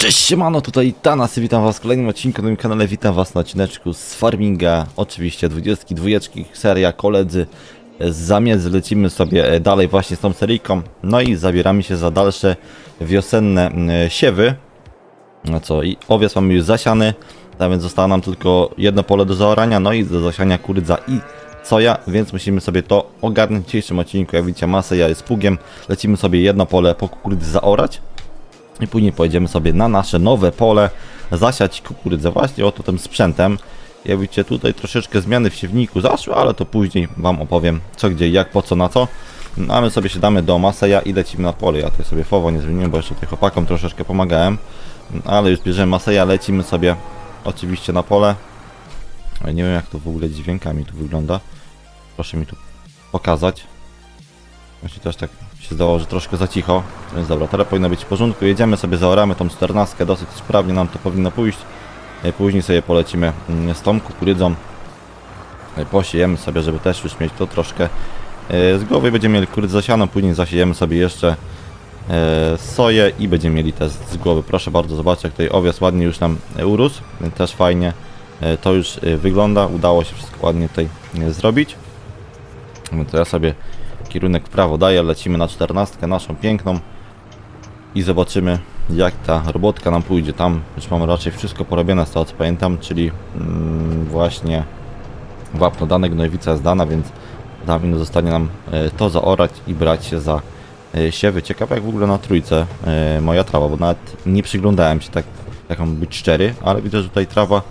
Cześć siemano, tutaj Tanas witam was w kolejnym odcinku na moim kanale, witam was na odcineczku z Farminga, oczywiście 22 seria koledzy z zamiedzy, lecimy sobie e, dalej właśnie z tą seryjką, no i zabieramy się za dalsze wiosenne siewy, no co, i owiec mamy już zasiany, a więc zostało nam tylko jedno pole do zaorania, no i do zasiania kurydza i soja, więc musimy sobie to ogarnąć w dzisiejszym odcinku, jak widzicie masę ja jest pługiem, lecimy sobie jedno pole po kukurydzy zaorać, i później pojedziemy sobie na nasze nowe pole, zasiać kukurydzę właśnie oto tym sprzętem. Jak widzicie tutaj troszeczkę zmiany w siewniku zaszły, ale to później Wam opowiem co, gdzie, jak, po co, na co. No, a my sobie siadamy do Maseja i lecimy na pole. Ja tutaj sobie fowo nie zmieniłem, bo jeszcze tutaj chłopakom troszeczkę pomagałem. Ale już bierzemy Maseja, lecimy sobie oczywiście na pole. Ale nie wiem jak to w ogóle dźwiękami tu wygląda. Proszę mi tu pokazać. Właśnie też tak się zdawało, że troszkę za cicho, więc dobra, teraz powinno być w porządku. Jedziemy sobie, zaoramy tą 14, dosyć sprawnie nam to powinno pójść. E, Później sobie polecimy mm, z tą kukurydzą. E, Posiejemy sobie, żeby też już mieć to troszkę e, z głowy. Będziemy mieli kukurydzę zasianą, później zasiejemy sobie jeszcze soję i będziemy mieli też z głowy. Proszę bardzo, zobaczcie jak tutaj owiec ładnie już nam urósł. Też fajnie to już wygląda. Udało się wszystko ładnie tutaj zrobić. No to ja sobie kierunek w prawo daję, lecimy na 14 naszą piękną i zobaczymy jak ta robotka nam pójdzie. Tam już mamy raczej wszystko porobione z tego co pamiętam, czyli mm, właśnie wapno dane, gnojowica jest dana, więc dawno zostanie nam e, to zaorać i brać się za e, siewy. Ciekawe jak w ogóle na trójce e, moja trawa, bo nawet nie przyglądałem się tak, jak mam być szczery, ale widzę, że tutaj trawa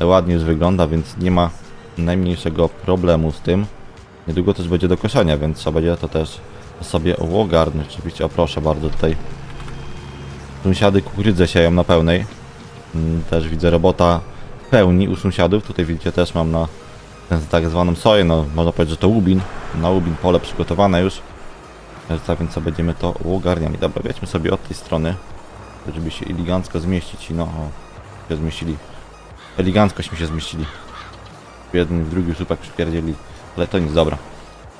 ładnie już wygląda, więc nie ma najmniejszego problemu z tym. Niedługo też będzie do koszenia, więc trzeba będzie to też sobie ogarnąć. Oczywiście, o proszę bardzo, tutaj sąsiady kukurydzę sieją na pełnej. Mm, Też widzę robota w pełni u sąsiadów. Tutaj widzicie też mam na tak zwaną soję, no można powiedzieć, że to łubin. Na łubin pole przygotowane już. Tak więc co będziemy to ogarniali. Dobra, wejdźmy sobie od tej strony, żeby się elegancko zmieścić no, o, się zmieścili. Eleganckośmy się zmieścili. W jeden, w drugi słupek przypierdzieli. Ale to nic, dobra.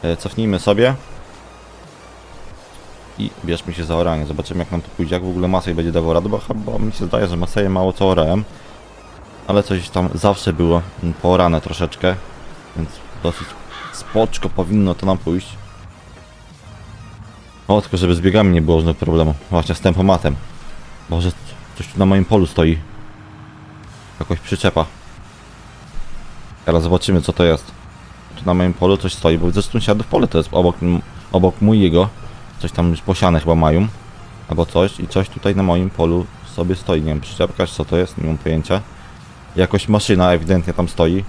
E, Cofnijmy sobie. I bierzmy się za oranie. Zobaczymy jak nam to pójdzie, jak w ogóle Masej będzie dawał radę, bo chyba mi się zdaje, że Maseje mało co orałem. Ale coś tam zawsze było poorane troszeczkę. Więc dosyć spoczko powinno to nam pójść. O, tylko żeby z biegami nie było żadnych problemu. Właśnie z tempomatem. Boże, coś tu na moim polu stoi. Jakoś przyczepa. Teraz zobaczymy co to jest tu na moim polu coś stoi, bo widzę, sąsiadów pole to jest obok, obok mój jego. Coś tam już posiane chyba mają. Albo coś. I coś tutaj na moim polu sobie stoi. Nie wiem, przyczepka co to jest, nie mam pojęcia. Jakoś maszyna ewidentnie tam stoi.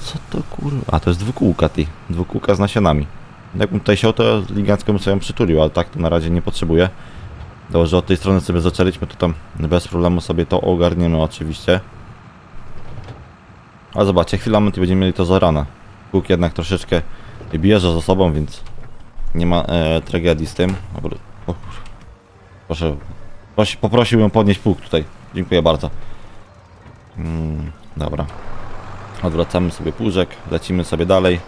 Co to kurwa? A, to jest dwukółka ty. Dwukółka z nasionami. Jakbym tutaj siał, to elegancko bym sobie przytulił, ale tak to na razie nie potrzebuję. Dobrze, od tej strony sobie zaczęliśmy, to tam bez problemu sobie to ogarniemy oczywiście. A zobaczcie, chwilę momentu będziemy mieli to zarane. Bóg jednak troszeczkę bierze za sobą, więc nie ma e, tragedii z tym. O, proszę, prosi, poprosiłbym podnieść pług tutaj. Dziękuję bardzo. Mm, dobra. Odwracamy sobie płużek, lecimy sobie dalej.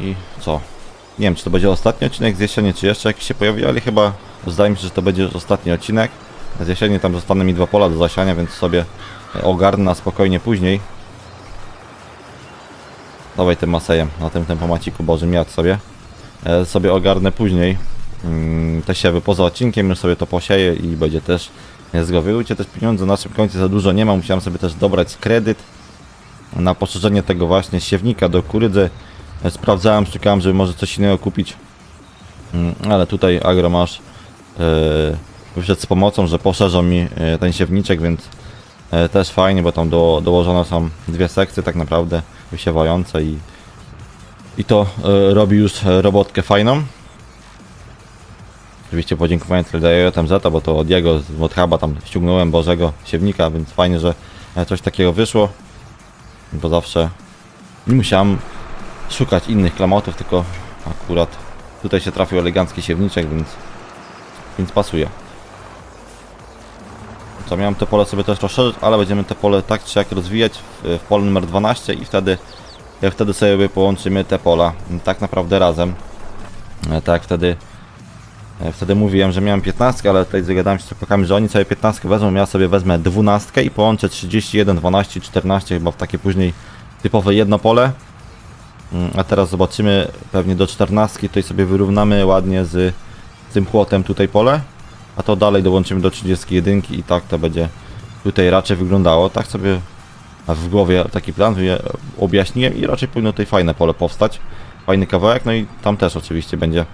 I co? Nie wiem, czy to będzie ostatni odcinek z jesieni, czy jeszcze jakiś się pojawi, ale chyba zdaje mi się, że to będzie ostatni odcinek. Z jesieni tam zostaną mi dwa pola do zasiania, więc sobie ogarnę spokojnie później. Dawaj tym masejem na tym tempomaciku Bożym jadł sobie. E, sobie ogarnę później mm, te siewy poza odcinkiem, już sobie to posieję i będzie też głowy. Widzicie, też pieniądze na naszym koncie za dużo nie ma, musiałem sobie też dobrać kredyt na poszerzenie tego właśnie siewnika do kurydzy. E, Sprawdzałem, szukałem, żeby może coś innego kupić, Mm, ale tutaj Agromasz yy, wyszedł z pomocą, że poszerzą mi e, ten siewniczek, więc E, też fajnie, bo tam do, dołożone są dwie sekcje tak naprawdę wysiewające i, i to e, robi już robotkę fajną. Oczywiście podziękowanie tutaj daję JMZ, bo to od jego, z Modhuba tam ściągnąłem Bożego siewnika, więc fajnie, że coś takiego wyszło. Bo zawsze nie musiałem szukać innych klamotów, tylko akurat tutaj się trafił elegancki siewniczek, więc, więc pasuje. Co miałem te pole sobie też rozszerzyć, ale będziemy te pole tak czy jak rozwijać w, w pole numer 12 i wtedy wtedy sobie połączymy te pola tak naprawdę razem. E, Tak wtedy E, Wtedy mówiłem, że miałem 15, ale tutaj zagadałem się z chłopakami, że oni sobie 15 wezmą, ja sobie wezmę 12 i połączę 31, 12, 14 chyba w takie później typowe jedno pole. Mm, A teraz zobaczymy, pewnie do 14 tutaj sobie wyrównamy ładnie z tym płotem tutaj pole, a to dalej dołączymy do 31 i tak to będzie tutaj raczej wyglądało. Tak sobie w głowie taki plan objaśniłem i raczej powinno tutaj fajne pole powstać. Fajny kawałek, no i tam też oczywiście będzie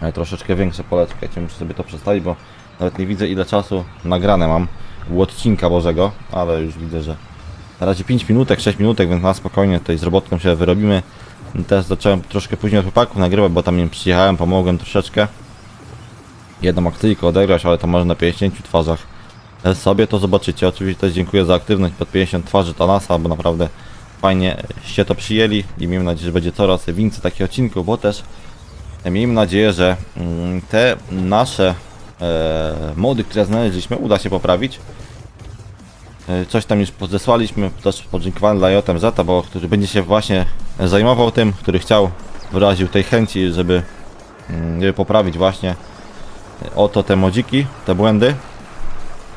e, troszeczkę większe pole. Czekajcie, muszę sobie to przestawić, bo nawet nie widzę ile czasu nagrane mam u odcinka Bożego, ale już widzę, że na razie 5 minutek, 6 minutek, więc na spokojnie tutaj z robotką się wyrobimy. Też zacząłem troszkę później od chłopaków nagrywać, bo tam im przyjechałem, pomogłem troszeczkę. Jedną akcyjkę odegrać, ale to może na 50 twarzach e, sobie to zobaczycie. Oczywiście też dziękuję za aktywność pod 50 twarzy Tanasa, bo naprawdę fajnie się to przyjęli i miejmy nadzieję, że będzie coraz więcej takich odcinków, bo też e, miejmy nadzieję, że mm, te nasze e, mody, które znaleźliśmy, uda się poprawić. Coś tam już podesłaliśmy, też podziękowanie dla JMZ, bo który będzie się właśnie zajmował tym, który chciał, wyraził tej chęci, żeby, mm, poprawić właśnie oto te modziki, te błędy.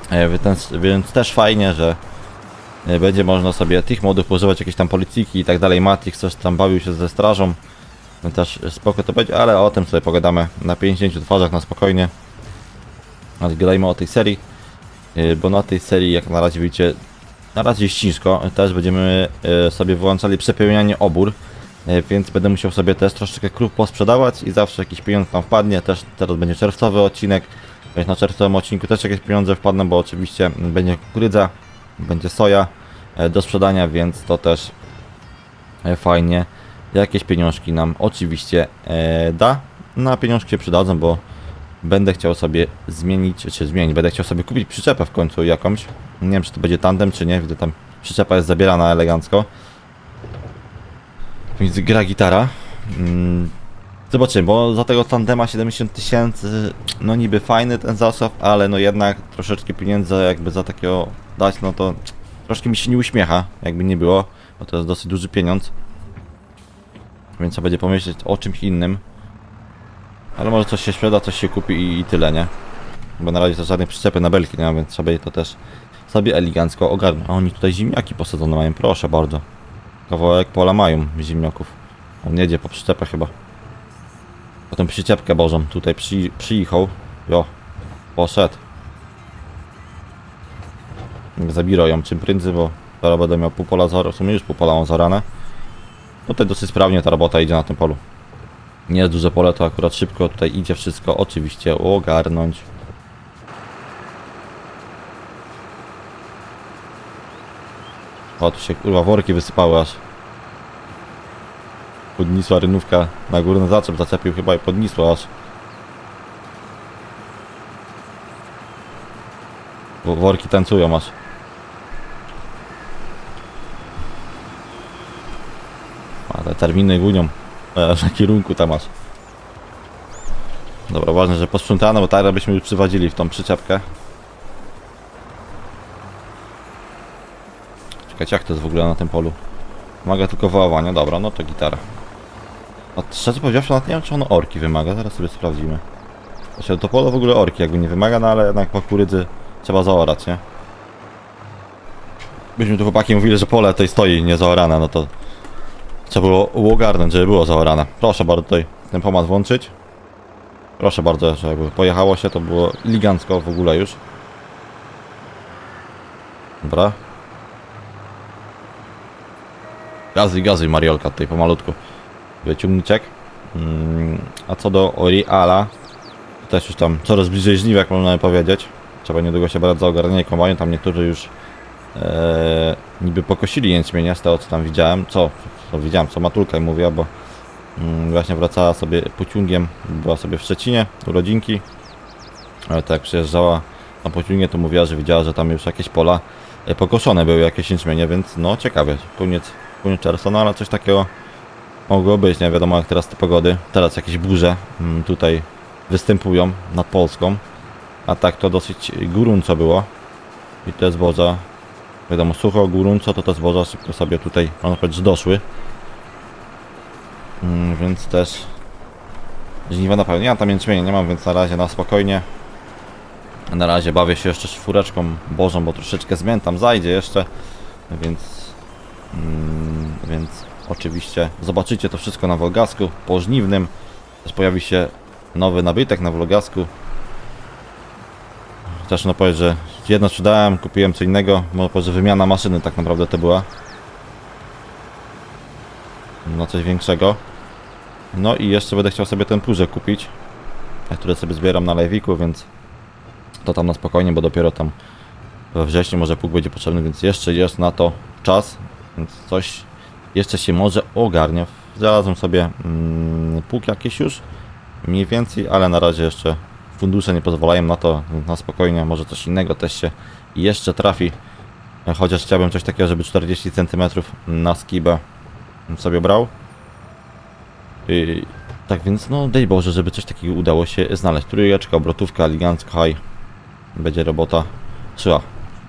E, Więc, też fajnie, że e, będzie można sobie tych modów używać, jakieś tam policyjki i tak dalej. Matrix coś tam bawił się ze strażą. No Też spoko to będzie, ale o tym sobie pogadamy na 50 twarzach na spokojnie. Ale gadajmy o tej serii, e, bo na tej serii jak na razie widzicie, na razie ciężko. Też będziemy sobie wyłączali przepełnianie obór. E, Więc będę musiał sobie też troszeczkę krów posprzedawać i zawsze jakiś pieniądz tam wpadnie. Też teraz będzie czerwcowy odcinek. Więc na czerwcowym odcinku też jakieś pieniądze wpadną, bo oczywiście będzie kukurydza, będzie soja e, do sprzedania, więc to też e, fajnie. Jakieś pieniążki nam oczywiście da. No a pieniążki się przydadzą, bo będę chciał sobie zmienić, czy zmienić, będę chciał sobie kupić przyczepę w końcu jakąś. Nie wiem, czy to będzie tandem, czy nie. Widzę tam przyczepa jest zabierana elegancko. Więc gra gitara. Mm, Zobaczymy, bo za tego tandema 70 tysięcy, no niby fajny ten zasób, ale no jednak troszeczkę pieniędzy jakby za takiego dać, no to troszkę mi się nie uśmiecha, jakby nie było, bo to jest dosyć duży pieniądz. Więc trzeba będzie pomyśleć o czymś innym. Ale może coś się sprzeda, coś się kupi i, i tyle, nie? Bo na razie to żadnej przyczepy na belki nie więc trzeba je to też sobie elegancko ogarnąć. A oni tutaj ziemniaki posadzone mają, proszę bardzo. Kawałek pola mają ziemniaków. On jedzie po przyczepę chyba. Potem przyczepkę bożą tutaj przy, przyjechał. Jo, poszedł. Zabirał ją czym prędzej, bo teraz będę miał pół pola zora, w sumie już pół pola mam zorane. No tutaj dosyć sprawnie ta robota idzie na tym polu. Nie jest duże pole, to akurat szybko tutaj idzie wszystko oczywiście ogarnąć. O, tu się kurwa worki wysypały aż. Podniosła rynówka na górny zaczep, zaczepił chyba i podniosła aż. Worki tańcują aż. A te terminy gunią e, na kierunku tam aż. Dobra, ważne, że posprzątano, bo tak byśmy już przywadzili w tą przyczepkę. Czekajcie, jak to jest w ogóle na tym polu? Wymaga tylko wołowania, dobra, no to gitara. A szczerze powiedziawszy, nawet nie wiem, czy ono orki wymaga, zaraz sobie sprawdzimy. Znaczy, to pole w ogóle orki jakby nie wymaga, no ale jednak po kurydzy trzeba zaorać, nie? Byśmy tu chłopaki mówili, że pole tutaj stoi niezaorane, no to trzeba było ogarnąć, żeby było zaorane. Proszę bardzo tutaj ten pomad włączyć. Proszę bardzo, żeby pojechało się, to było elegancko w ogóle już. Dobra. Gazy, gazy Mariolka tutaj pomalutku. Wyciągniczek. Mm, a co do Oriala, to też już tam coraz bliżej żniwek można powiedzieć. Trzeba niedługo się brać za ogarnianie kombajnu. Tam niektórzy już e, niby pokosili jęczmienia z tego co tam widziałem. Co, co widziałem, co Matulka mówiła, bo mm, właśnie wracała sobie pociągiem, była sobie w Szczecinie, urodzinki. Ale tak jak przyjeżdżała na pociągnie, to mówiła, że widziała, że tam już jakieś pola e, pokoszone były, jakieś jęczmienie, więc no ciekawie, koniec, czerwca, no ale coś takiego mogło być, nie wiadomo jak teraz te pogody, teraz jakieś burze mm, tutaj występują nad Polską, a tak to dosyć gorąco było i te zboża, wiadomo sucho, gorąco, to te zboża szybko sobie tutaj, można powiedzieć, doszły, Mm, więc też żniwa na pełni. Ja tam jęczmienia nie mam, więc na razie na spokojnie. Na razie bawię się jeszcze czwóreczką Bożą, bo troszeczkę zmian tam zajdzie jeszcze, więc, mm, więc oczywiście zobaczycie to wszystko na Wolgasku po żniwnym. Też pojawi się nowy nabytek na Wolgasku. Chociaż no powiedzieć, że jedno sprzedałem, kupiłem co innego, można powiedzieć, że wymiana maszyny tak naprawdę to była. Na coś większego. No i jeszcze będę chciał sobie ten puzzle kupić, który sobie zbieram na live'iku, więc to tam na spokojnie, bo dopiero tam we wrześniu może pług będzie potrzebny, więc jeszcze jest na to czas, więc coś jeszcze się może ogarnie. Znalazłem sobie mm, pług jakiś już, mniej więcej, ale na razie jeszcze fundusze nie pozwalają na to, na spokojnie, może coś innego też się jeszcze trafi. Chociaż chciałbym coś takiego, żeby 40 cm na skibę sobie brał. I, tak więc, no daj Boże, żeby coś takiego udało się znaleźć. Trójeczka, obrotówka, elegancko, high. Będzie robota. Trzeba.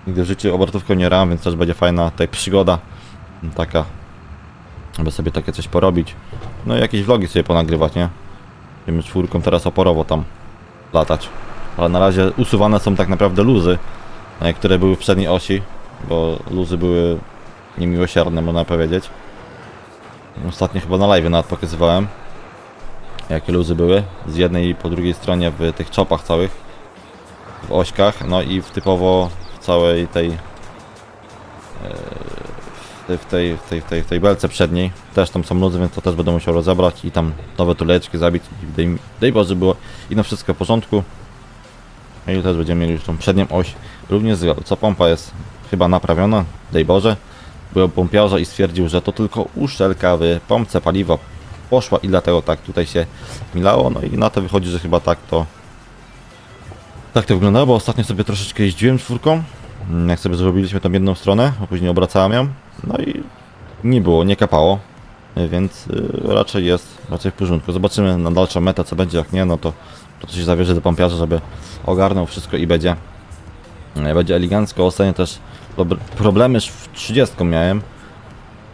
Nigdy w życiu obrotówką nie ram, więc też będzie fajna tutaj przygoda. Taka, aby sobie takie coś porobić. No i jakieś vlogi sobie ponagrywać, nie? Będziemy czwórką teraz oporowo tam latać. Ale na razie usuwane są tak naprawdę luzy, które były w przedniej osi, bo luzy były niemiłosierne, można powiedzieć. Ostatnio chyba na live nawet pokazywałem, jakie luzy były. Z jednej i po drugiej stronie w tych czopach całych, w ośkach, no i w typowo w całej tej e, w tej, w tej, w tej, w tej belce przedniej. Też tam są luzy, więc to też będę musiał rozebrać i tam nowe tuleczki zabić. I daj, daj Boże było i no wszystko w porządku. No i też będziemy mieli już tą przednią oś. Również z co pompa jest chyba naprawiona, daj Boże. Byłem pompiarza i stwierdził, że to tylko uszczelka w pompce paliwa poszła i dlatego tak tutaj się milało, no i na to wychodzi, że chyba tak to tak to wyglądało, bo ostatnio sobie troszeczkę jeździłem czwórką, jak sobie zrobiliśmy tam jedną stronę, a później obracałem ją, no i nie było, nie kapało, więc y, raczej jest, raczej w porządku. Zobaczymy na dalszą metę, co będzie, jak nie, no to, to coś zawierzę do pompiarza, żeby ogarnął wszystko i będzie, y, będzie elegancko. Ostatnio też problemy z 30 miałem,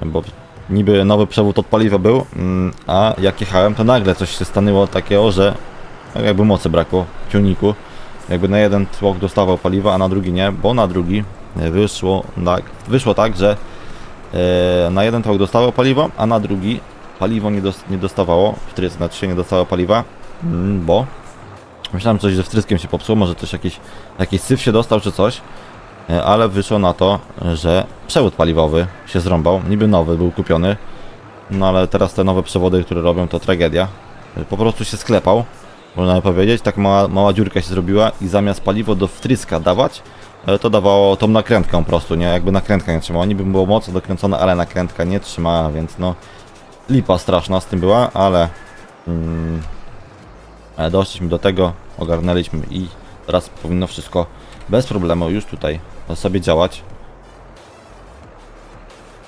bo niby nowy przewód od paliwa był, mm, a jak jechałem, to nagle coś się stanęło takiego, że jakby mocy brakło w ciągniku. Jakby na jeden tłok dostawał paliwa, a na drugi nie, bo na drugi e, wyszło tak, wyszło tak że e, na jeden tłok dostało paliwo, a na drugi paliwo nie, dos nie dostawało, wtrysk na trzy nie dostało paliwa, mm, bo myślałem coś, że wtryskiem się popsuło, może coś jakiś, jakiś syf się dostał czy coś, E, ale wyszło na to, że przewód paliwowy się zrąbał, niby nowy był kupiony, no ale teraz te nowe przewody, które robią to tragedia. Po prostu się sklepał, można powiedzieć, tak mała, mała dziurka się zrobiła i zamiast paliwo do wtryska dawać, e, to dawało tą nakrętkę po prostu, nie? Jakby nakrętka nie trzymała, niby było mocno dokręcone, ale nakrętka nie trzymała, więc no lipa straszna z tym była, ale mm, ale doszliśmy do tego, ogarnęliśmy i teraz powinno wszystko bez problemu już tutaj sobie działać.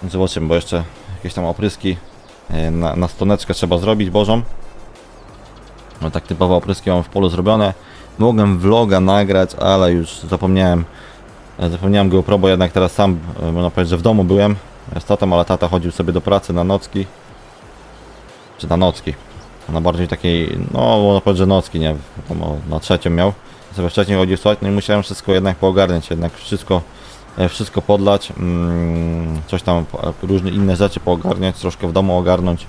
Zobaczymy, bo jeszcze jakieś tam opryski e, na, na stoneczkę trzeba zrobić bożą. No tak typowo opryski mam w polu zrobione. Mogłem vloga nagrać, ale już zapomniałem. e, Zapomniałem GoPro, bo jednak teraz sam, e, można powiedzieć, że w domu byłem z tatą, ale tata chodził sobie do pracy na nocki. Czy na nocki. Na bardziej takiej, no można powiedzieć, że nocki, nie, tam na trzecią miał sobie wcześniej chodził słuchać, no i musiałem wszystko jednak poogarniać, jednak wszystko, e, wszystko podlać, mm, coś tam, różne inne rzeczy poogarniać, troszkę w domu ogarnąć,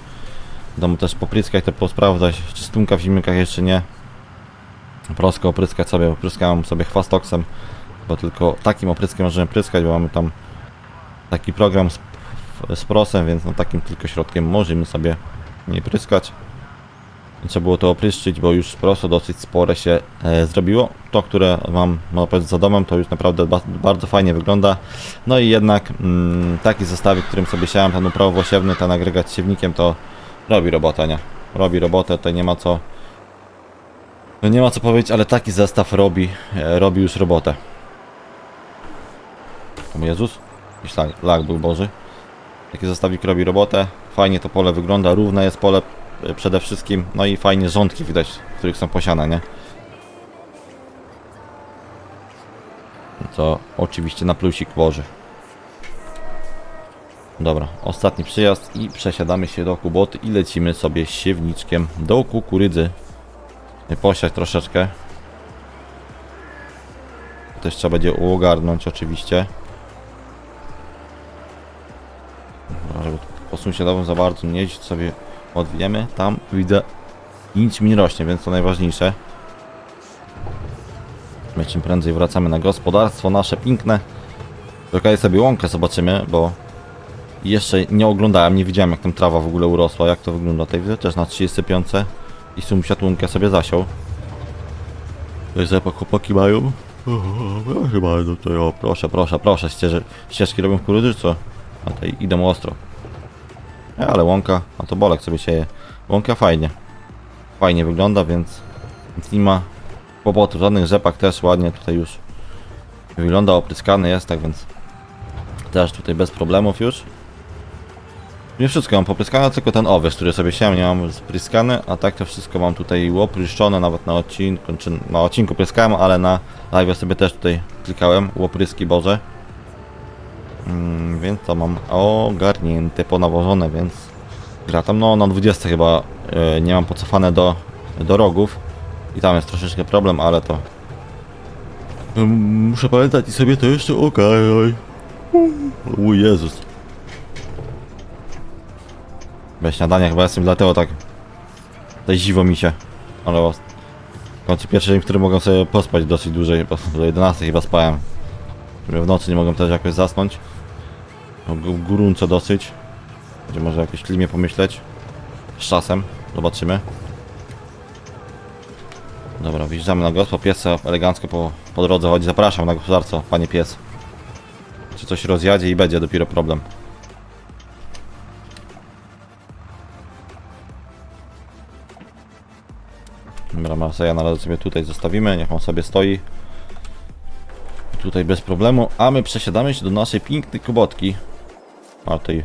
domu też popryskać, to posprawdzać, czy stumka w zimnikach jeszcze nie, prosko opryskać sobie, opryskałem sobie chwastoksem, bo tylko takim opryskiem możemy pryskać, bo mamy tam taki program z, z prosem, więc no takim tylko środkiem możemy sobie nie pryskać. Trzeba było to opryszczyć, bo już prosto dosyć spore się e, zrobiło. To, które mam, można powiedzieć, za domem, to już naprawdę ba bardzo fajnie wygląda. No i jednak mm, taki zestawik, którym sobie siałem, ten uprawowo siewny, ten agregat siewnikiem, to robi robotę, nie? Robi robotę, to nie ma co nie ma co powiedzieć, ale taki zestaw robi, e, robi już robotę. O Jezus, jakiś lag, był Boży. Taki zestawik robi robotę, fajnie to pole wygląda, równe jest pole e, przede wszystkim, no i fajnie rządki widać, w których są posiane, nie? To oczywiście na plusik Boży. Dobra, ostatni przyjazd i przesiadamy się do Kuboty i lecimy sobie siewniczkiem do kukurydzy posiać troszeczkę. Też trzeba będzie ogarnąć oczywiście. Żeby posunąć się dobrze za bardzo nie sobie odwiemy. Tam widzę nic mi nie rośnie, więc to najważniejsze. My czym prędzej wracamy na gospodarstwo nasze piękne. Czekaj sobie łąkę zobaczymy, bo jeszcze nie oglądałem, nie widziałem jak tam trawa w ogóle urosła, jak to wygląda. Tutaj widzę też na 35 i sąsiad łąkę sobie zasiął. Jest jak chłopaki mają. Chyba no to o, proszę, proszę, proszę, ścieże, ścieżki robią w kukurydzy, czy co? A tutaj idą ostro. E, ale łąka, a to bolek sobie sieje. Łąka fajnie. Fajnie wygląda, więc, więc nie ma kłopotów. Żadnych rzepak też ładnie tutaj już wygląda, opryskany jest, tak więc też tutaj bez problemów już. Nie wszystko mam popryskane, tylko ten owiec, który sobie siałem, nie mam spryskany, a tak to wszystko mam tutaj opryszczone, nawet na odcinku, czy na odcinku pryskałem, ale na live sobie też tutaj klikałem, łopryski Boże. Mm, więc to mam ogarnięte, ponawożone, więc gra tam, no na 20 chyba e, nie mam pocofane do, do rogów i tam jest troszeczkę problem, ale to muszę pamiętać i sobie to jeszcze ogarnąć. O Jezus. Bez śniadania chyba jestem, dlatego tak tutaj ziwo mi się. Ale w końcu pierwszy dzień, w którym mogę sobie pospać dosyć dłużej, bo do 11 chyba spałem. W nocy nie mogłem też jakoś zasnąć. No, Gorąco dosyć. Będzie może o jakiejś klimie pomyśleć. Z czasem, zobaczymy. Dobra, wjeżdżamy na gospo, pies elegancko po, po drodze chodzi. Zapraszam na gospodarstwo, panie pies. Czy coś rozjadzie i będzie dopiero problem. Dobra, Marseja na razie sobie tutaj zostawimy, niech on sobie stoi. Tutaj bez problemu, a my przesiadamy się do naszej pięknej kubotki. A tutaj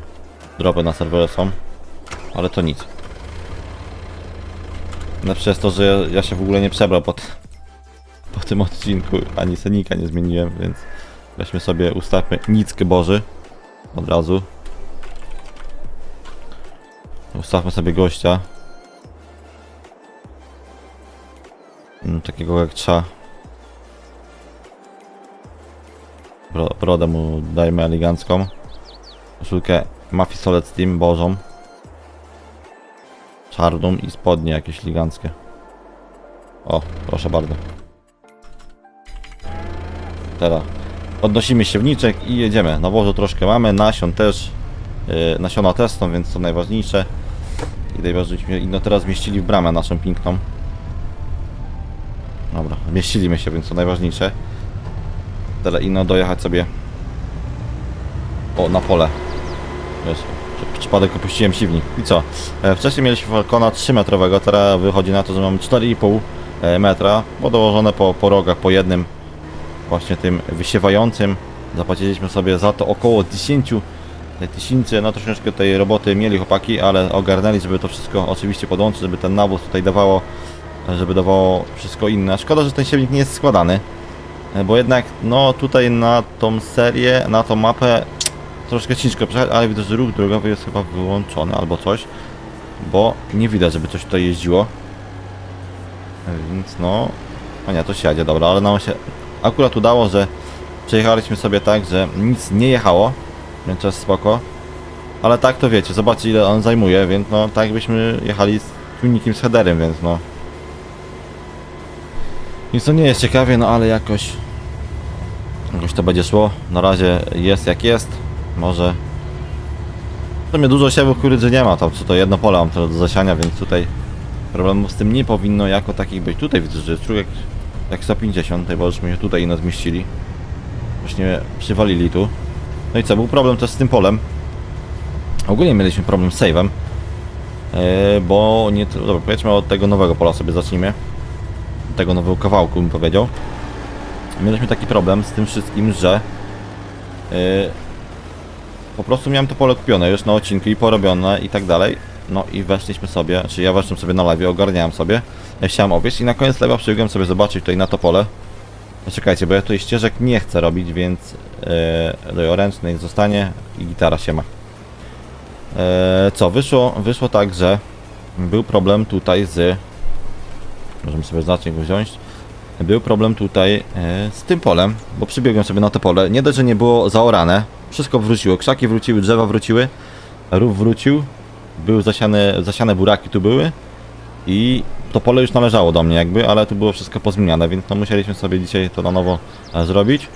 dropy na serwerze są, ale to nic. Lepsze jest to, że ja, się w ogóle nie przebrał po, t- po tym odcinku, ani senika nie zmieniłem, więc weźmy sobie, ustawmy nickę Boży od razu. Ustawmy sobie gościa. Takiego jak trzeba. Bro, brodę mu dajmy elegancką. Koszulkę Mafia Solid Team Bożą. Czarną i spodnie jakieś liganckie. O, proszę bardzo. Teraz podnosimy siewniczek i jedziemy. Nawozu troszkę mamy, nasion też. Yy, nasiona też są, więc to najważniejsze. I najważniejsze, no teraz zmieścili w bramę naszą piękną. Dobra, mieściliśmy się, więc to najważniejsze. Teraz ino dojechać sobie o, na pole. Wiesz, przy- przypadek opuściłem siwnik. I co? E, wcześniej mieliśmy Falcona 3 metrowego, teraz wychodzi na to, że mamy 4,5 e, metra, bo dołożone po, po rogach, po jednym właśnie tym wysiewającym. Zapłaciliśmy sobie za to około 10 tysięcy, no troszeczkę tej roboty mieli chłopaki, ale ogarnęli, żeby to wszystko oczywiście podłączyć, żeby ten nawóz tutaj dawało, żeby dawało wszystko inne. Szkoda, że ten siewnik nie jest składany, bo jednak no tutaj na tą serię, na tą mapę troszkę ciężko przejechać, ale widzę, że ruch drogowy jest chyba wyłączony albo coś, bo nie widać, żeby coś tutaj jeździło. Więc no, a nie, to się jedzie, dobra, ale nam się akurat udało, że przejechaliśmy sobie tak, że nic nie jechało, więc jest spoko. Ale tak to wiecie, zobaczcie ile on zajmuje, więc no tak jakbyśmy jechali z silnikiem z headerem, więc no. Więc to nie jest ciekawie, no ale jakoś jakoś to będzie szło. Na razie jest jak jest. Może w sumie dużo siewów kurydzy nie ma, tam co to jedno pole mam teraz do zasiania, więc tutaj problemów z tym nie powinno jako takich być. Tutaj widzę, że jest człowiek jak 150, tutaj bo żeśmy się tutaj nas zmieścili. Właśnie przywalili tu. No i co, był problem też z tym polem. Ogólnie mieliśmy problem z save'em. Yy, bo nie... Dobra, powiedzmy od tego nowego pola sobie zacznijmy. Tego nowego kawałku bym powiedział. Mieliśmy taki problem z tym wszystkim, że... Yy, po prostu miałem to pole kupione już na odcinku i porobione i tak dalej. No i weszliśmy sobie, czy ja weszłem sobie na live, ogarniałem sobie. Ja chciałem owieść i na koniec live'a przybiegłem sobie zobaczyć tutaj na to pole. Czekajcie, bo ja tutaj ścieżek nie chcę robić, więc yy, ręczny zostanie i gitara się ma. E, co, wyszło, wyszło tak, że był problem tutaj z możemy sobie znacznik wziąć. Był problem tutaj e, z tym polem, bo przybiegłem sobie na to pole. Nie dość, że nie było zaorane, wszystko wróciło. Krzaki wróciły, drzewa wróciły, rów wrócił, były zasiane, zasiane buraki tu były i to pole już należało do mnie jakby, ale tu było wszystko pozmieniane, więc no musieliśmy sobie dzisiaj to na nowo e, zrobić.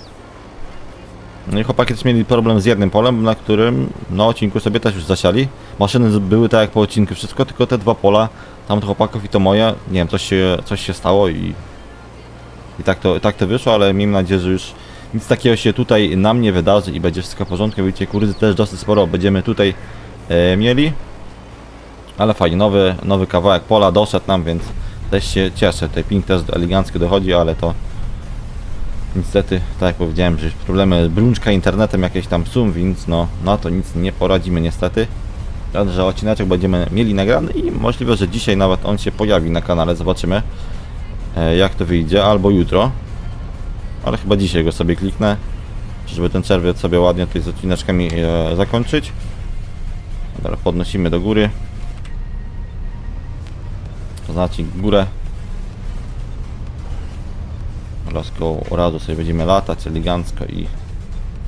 No i chłopaki też mieli problem z jednym polem, na którym na odcinku sobie też już zasiali. Maszyny były tak jak po odcinku, wszystko, tylko te dwa pola, tam chłopaków i to moje, nie wiem, coś się, coś się stało i, i tak, to, tak to wyszło, ale miejmy nadzieję, że już nic takiego się tutaj nam nie wydarzy i będzie wszystko w porządku. Widzicie, kurzy też dosyć sporo będziemy tutaj e, mieli. Ale fajnie, nowy, nowy kawałek pola doszedł nam, więc też się cieszę. Tutaj ping też elegancko dochodzi, ale to niestety, tak jak powiedziałem, że problemy brączka internetem jakieś tam są, więc no na to nic nie poradzimy niestety. Także odcineczek będziemy mieli nagrany i możliwe, że dzisiaj nawet on się pojawi na kanale, zobaczymy e, jak to wyjdzie, albo jutro. Ale chyba dzisiaj go sobie kliknę, żeby ten czerwiec sobie ładnie tutaj z odcineczkami e, zakończyć. Dobra, podnosimy do góry. To znaczy górę. Raz koło razu sobie będziemy latać elegancko i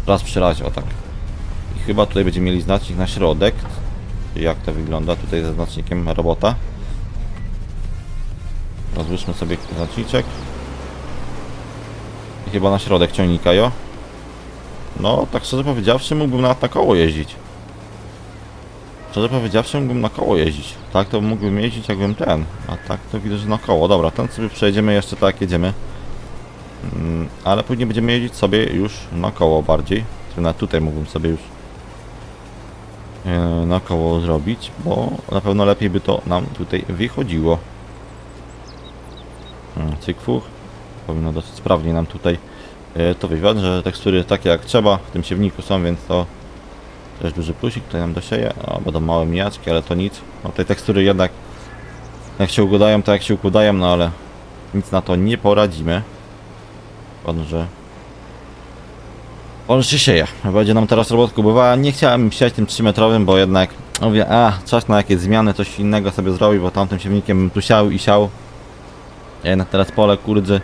raz przy razie, o tak. I chyba tutaj będziemy mieli znacznik na środek. Jak to wygląda tutaj ze znacznikiem robota. Rozłóżmy sobie znaczniczek. I chyba na środek ciągnika, jo. No, tak szczerze powiedziawszy, mógłbym nawet na koło jeździć. Szczerze powiedziawszy, mógłbym na koło jeździć. Tak to mógłbym jeździć, jakbym ten. A tak to widzę, że na koło. Dobra, ten sobie przejedziemy jeszcze tak, jedziemy. Mm, ale później będziemy jeździć sobie już na koło bardziej. Na tutaj mógłbym sobie już e, na koło zrobić, bo na pewno lepiej by to nam tutaj wychodziło. Mm, Cyk fuch. Powinno dosyć sprawnie nam tutaj e, to wyjść, że tekstury takie jak trzeba w tym siewniku są, więc to też duży plusik tutaj nam dosieje. O, będą małe mijaczki, ale to nic. No te tekstury jednak jak się układają, to jak się układają, no ale nic na to nie poradzimy. On, że on się sieje. Będzie nam teraz robotku bywa. Nie chciałem siać tym 3-metrowym, bo jednak mówię, a czas na jakieś zmiany, coś innego sobie zrobić, bo tamtym siewnikiem tu siał i siał. A Jednak teraz pole kurdzy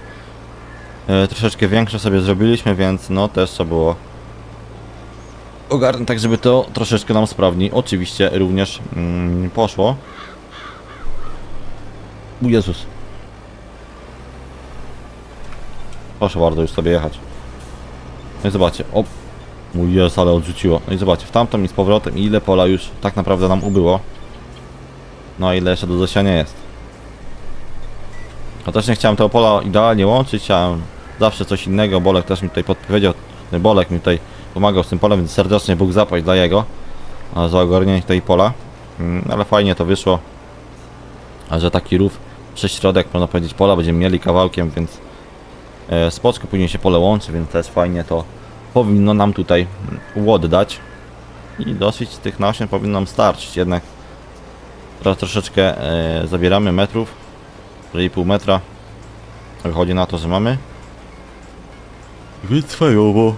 e, troszeczkę większe sobie zrobiliśmy, więc no też trzeba było ogarnąć tak, żeby to troszeczkę nam sprawniej oczywiście również mm, poszło. U Jezus. Proszę bardzo już sobie jechać. No i zobaczcie, o mój jest, ale odrzuciło. No i zobaczcie, w tamtą i z powrotem ile pola już tak naprawdę nam ubyło. No a ile jeszcze do zasiania jest. A też nie chciałem tego pola idealnie łączyć, chciałem zawsze coś innego. Bolek też mi tutaj podpowiedział, Bolek mi tutaj pomagał z tym polem, więc serdecznie Bóg zapłać dla jego za ogarnięcie tej pola. Mm, Ale fajnie to wyszło. A że taki rów przez środek, można powiedzieć, pola będziemy mieli kawałkiem, więc e, spoczko później się pole łączy, więc też fajnie to powinno nam tutaj oddać. I dosyć tych nasion powinno nam starczyć, jednak teraz troszeczkę e, zabieramy metrów, 4,5 metra. Wychodzi na to, że mamy wycwajowo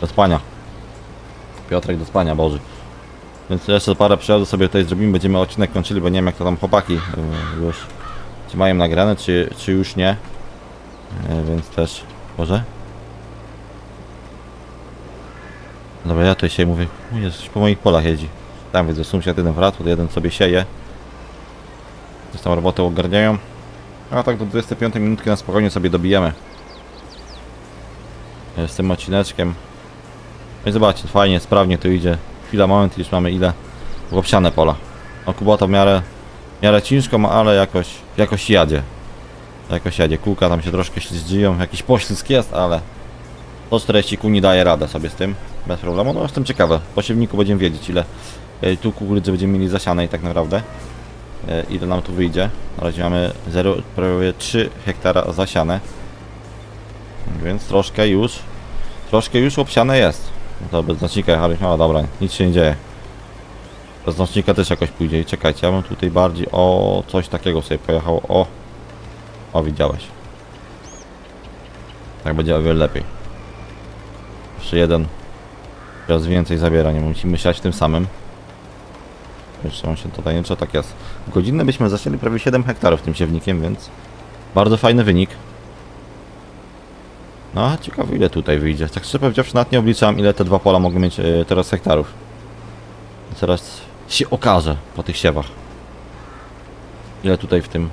do spania. Piotrek do spania, Boży. Więc jeszcze parę przejazdów sobie tutaj zrobimy, będziemy odcinek kończyli, bo nie wiem jak to tam chłopaki e, już czy mają nagrane, czy, czy już nie. E, Więc też, może? Dobra, ja tutaj się mówię, Jezus, po moich polach jeździ. Tam widzę, sąsiad jeden wraca, jeden sobie sieje. Coś tam robotę ogarniają. A tak do 25 minutki na spokojnie sobie dobijemy. Z tym odcineczkiem. No i zobaczcie, fajnie, sprawnie to idzie. Chwila, moment, już mamy ile? Łopsiane pola. No Kubota w miarę, miarę ciężko ma, ale jakoś, jakoś jadzie. Jakoś jadzie. Kółka tam się troszkę ślizgieją, jakiś poślizg jest, ale 140 kół nie daje radę sobie z tym, bez problemu. No jestem ciekawy, po siewniku będziemy wiedzieć ile e, tu kukurydzy będziemy mieli zasianej tak naprawdę. E, Ile nam tu wyjdzie. Na razie mamy 0, prawie 3 hektara zasiane. Więc troszkę już, troszkę już obsiane jest. No to bez znacznika ale dobra, nic się nie dzieje. Znacznika też jakoś pójdzie. I czekajcie, ja bym tutaj bardziej o coś takiego sobie pojechał. O, o widziałeś. Tak będzie o wiele lepiej. Jeszcze jeden. Teraz więcej zabiera, nie musimy siać tym samym. Jeszcze on się tutaj nie tak jest. W godzinę byśmy zasieli prawie 7 hektarów tym siewnikiem, więc bardzo fajny wynik. No, ciekawe ile tutaj wyjdzie. Tak szczerze powiedziawszy, nawet nie obliczałem ile te dwa pola mogą mieć e, teraz hektarów. Zaraz się okaże po tych siewach. Ile tutaj w tym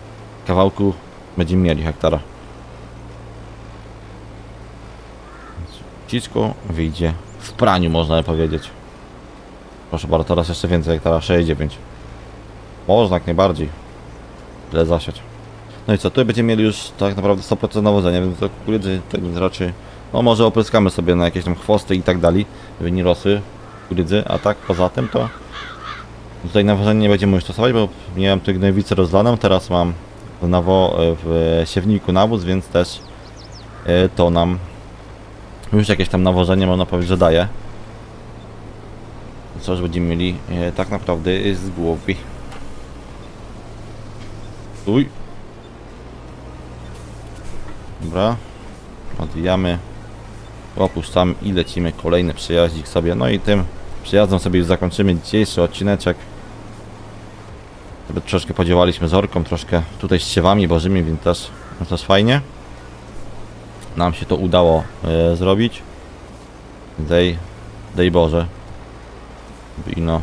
kawałku będziemy mieli hektara. Wszystko wyjdzie w praniu, można by powiedzieć. Proszę bardzo, teraz jeszcze więcej hektara, 6,9. Można jak najbardziej. Tyle zasiać. No i co, tutaj będziemy mieli już tak naprawdę 100% nawodzenia, więc to kukurydzy tak więc raczej... No może opryskamy sobie na jakieś tam chwosty i tak dalej, żeby nie rosły kukurydzy, a tak poza tym to... Tutaj nawożenia nie będziemy już stosować, bo miałem tutaj gnojowicę rozlaną, teraz mam w, nawo, w siewniku nawóz, więc też e, to nam już jakieś tam nawożenie można powiedzieć, że daje. Co będziemy mieli e, tak naprawdę z głowy. Uj. Dobra. Odwijamy. Opuszczamy i lecimy kolejny przejaździk sobie. No i tym przejazdem sobie już zakończymy dzisiejszy odcineczek. Troszkę podziałaliśmy z orką, troszkę tutaj z siewami bożymi, więc też, też fajnie. Nam się to udało e, zrobić. Dej, dej Boże. I no.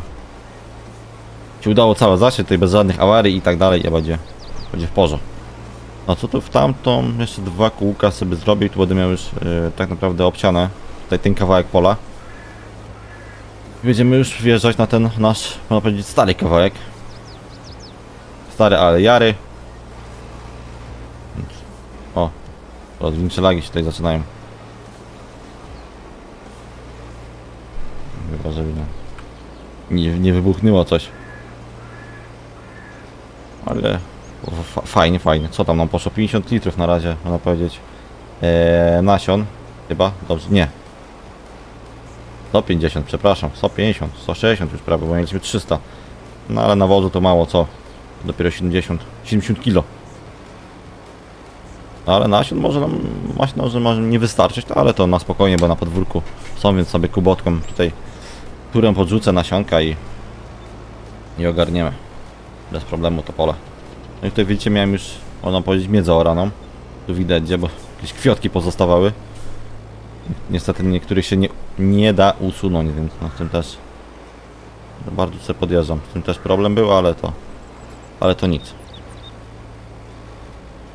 Się udało całe zasieć, tutaj bez żadnych awarii i tak dalej, i będzie, będzie w porze. No co tu w tamtą, jeszcze dwa kółka sobie zrobię i tu będę miał już e, tak naprawdę obciane tutaj ten kawałek pola. Będziemy już wjeżdżać na ten nasz, można powiedzieć, stary kawałek. Stary, ale jary. O, większe lagi się tutaj zaczynają. Chyba, że no, nie, nie wybuchnęło coś. Ale fa fajnie, fajnie. Co tam nam poszło? 50 litrów na razie, można powiedzieć. Eee, nasion. Chyba? Dobrze, nie. 150, przepraszam. 150, 160 już prawie, bo mieliśmy 300. No ale nawozu to mało, co? Dopiero 70, 70 kilo. No, ale nasion może nam nasion może, może nie wystarczyć, no, ale to na spokojnie, bo na podwórku są, więc sobie kubotką tutaj turem podrzucę nasionka i i ogarniemy bez problemu to pole. No i tutaj widzicie miałem już, można powiedzieć, miedzę oraną. Tu widać gdzie, bo jakieś kwiatki pozostawały. Niestety niektórych się nie, nie da usunąć, więc na tym też bardzo sobie podjeżdżam. Z tym też problem był, ale to ale to nic.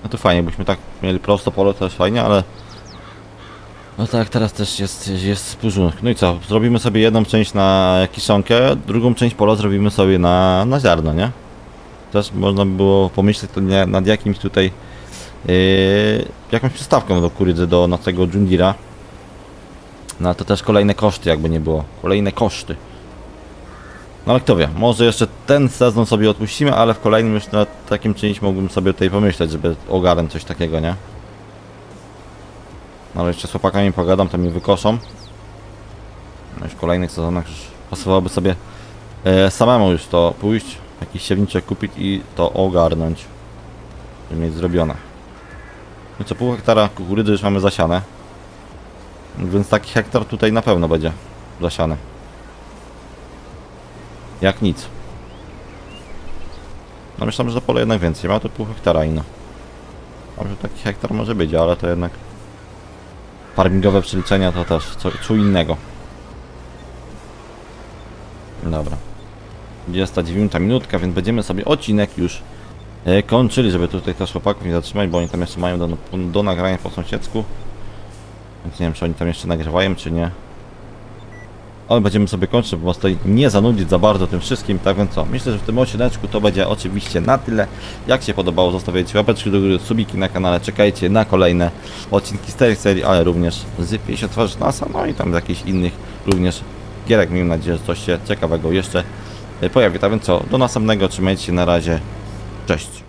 No to fajnie, byśmy tak mieli prosto pole, to jest fajnie, ale... No tak, teraz też jest, jest spóźniony. No i co, zrobimy sobie jedną część na kiszonkę, drugą część pola zrobimy sobie na, na ziarno, nie? Też można by było pomyśleć nie, nad jakimś tutaj... Yy, jakąś przystawką do kurydzy, do naszego Jundira. No to też kolejne koszty, jakby nie było. Kolejne koszty. No ale kto wie, może jeszcze ten sezon sobie odpuścimy, ale w kolejnym już na takim czymś mógłbym sobie tutaj pomyśleć, żeby ogarnąć coś takiego, nie? No ale jeszcze z chłopakami pogadam, to mi wykoszą. No już w kolejnych sezonach już pasowałoby sobie e, samemu już to pójść, jakiś siewniczek kupić i to ogarnąć. Żeby mieć zrobione. No co, pół hektara kukurydzy już mamy zasiane. Więc taki hektar tutaj na pewno będzie zasiany. Jak nic. No myślałem, że to pole jednak więcej. Ma to pół hektara ino. Może taki hektar może być, ale to jednak farmingowe przeliczenia to też co, co innego. Dobra. 29 minutka, więc będziemy sobie odcinek już e, kończyli, żeby tutaj też chłopaków nie zatrzymać, bo oni tam jeszcze mają do, do nagrania po sąsiedzku. Więc nie wiem, czy oni tam jeszcze nagrywają, czy nie. Ale będziemy sobie kończyć, bo was tutaj nie zanudzić za bardzo tym wszystkim, tak więc co, myślę, że w tym odcineczku to będzie oczywiście na tyle. Jak się podobało, zostawiajcie łapeczki do góry, subiki na kanale, czekajcie na kolejne odcinki z tej serii, ale również z 50 twarzy NASA, no i tam z jakichś innych również gierek, miejmy nadzieję, że coś się ciekawego jeszcze pojawi. Tak więc co, do następnego, trzymajcie się, na razie, cześć.